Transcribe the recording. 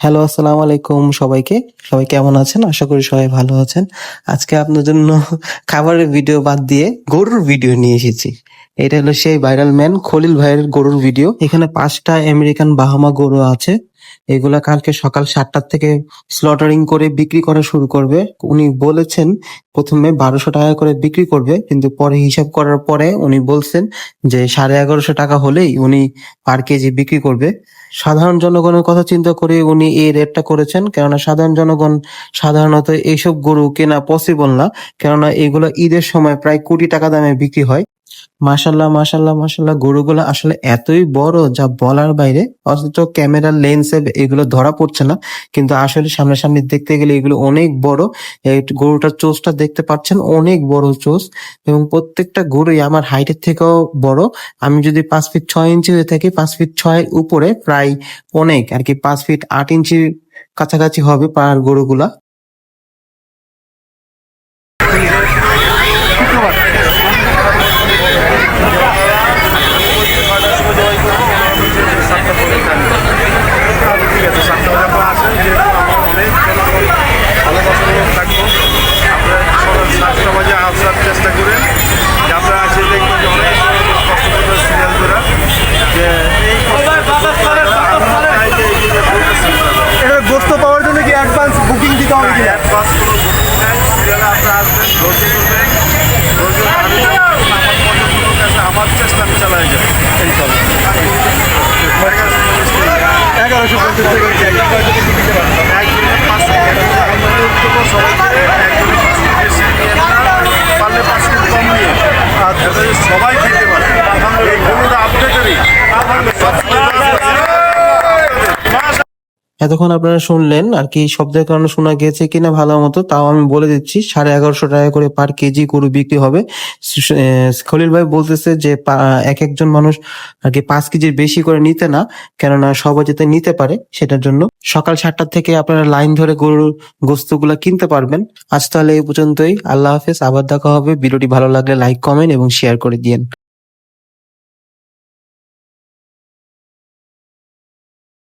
Hello আসসালামু আলাইকুম সবাইকে। সবাই কেমন আছেন? আশা করি সবাই ভালো আছেন। আজকে আপনার জন্য খাবারের ভিডিও বাদ দিয়ে গরুর ভিডিও নিয়ে এসেছি। এটা হলো সেই ভাইরাল ম্যান খলিল ভাইয়ের গরুর ভিডিও এখানে পাঁচটা আমেরিকান বাহামা গরু আছে। এগুলা কালকে সকাল সাতটার থেকে স্লটারিং করে বিক্রি করা শুরু করবে। উনি বলেছেন, প্রথমে বারোশো টাকা করে বিক্রি করবে, কিন্তু পরে হিসাব করার পরে উনি বলছেন যে সাড়ে এগারোশো টাকা হলেই উনি পার কেজি বিক্রি করবে। সাধারণ জনগণের কথা চিন্তা করে উনি এই রেটটা করেছেন, কেননা সাধারণ জনগণ সাধারণত এইসব গরু কেনা পসিবল না। কেননা এগুলো ঈদের সময় প্রায় কোটি টাকা দামে বিক্রি হয়। মাশাল্লাহ মাশাল্লাহ মাশাল্লাহ গরুগুলো আসলে এতই বড় যা বলার বাইরে। অথচ ক্যামেরার লেন্সে এগুলো ধরা পড়ছে না। কিন্তু আসলে সামনাসামনি দেখতে গেলে এগুলো অনেক বড়। গরুটার চোষটা দেখতে পাচ্ছেন, অনেক বড় চোষ এবং প্রত্যেকটা গরুই আমার হাইটের থেকেও বড়। আমি যদি পাঁচ ফিট ছয় ইঞ্চি হয়ে থাকি, পাঁচ ফিট ছয়ের উপরে প্রায় অনেক। আর কি পাঁচ ফিট আট ইঞ্চি কাছাকাছি হবে পার গরুগুলা ঠিক আছে সাতটা বাজার পর আসেন যেহেতু আমার অনেক ভালোবাসা নিয়ে থাকব আপনারা সকাল সাতটা বাজে আসার চেষ্টা করেন যে আপনারা আসে দেখবেন যে অনেক কষ্ট করে সিরিয়াল করে যে এই এটা গোস্ত পাওয়ার জন্য কি অ্যাডভান্স বুকিং দিতে হবে কি অ্যাডভান্স কোনো বুকিং নাই। সিরিয়ালে আপনারা আসবেন ধৈর্য করবেন ধৈর্য আমি আমার চেষ্টা আমি চালাই যাই এই তো। এগারোশো পঞ্চাশ টাকা। এতক্ষণ আপনারা শুনলেন আর কি, শব্দের কারণে শোনা গেছে কিনা ভালো মতো, তাও আমি বলে দিচ্ছি, সাড়ে এগারোশো টাকা করে পার কেজি গরু বিক্রি হবে। খলিল ভাই বলতেছে যে এক একজন মানুষ আর কি পাঁচ কেজির বেশি করে নিতে না, কেননা সবাই যাতে নিতে পারে, সেটার জন্য। সকাল সাতটার থেকে আপনারা লাইন ধরে গরুর গোস্তগুলা কিনতে পারবেন। আজ তাহলে এই পর্যন্তই, আল্লাহ হাফেজ, আবার দেখা হবে। ভিডিওটি ভালো লাগলে লাইক, কমেন্ট এবং শেয়ার করে দিয়েন।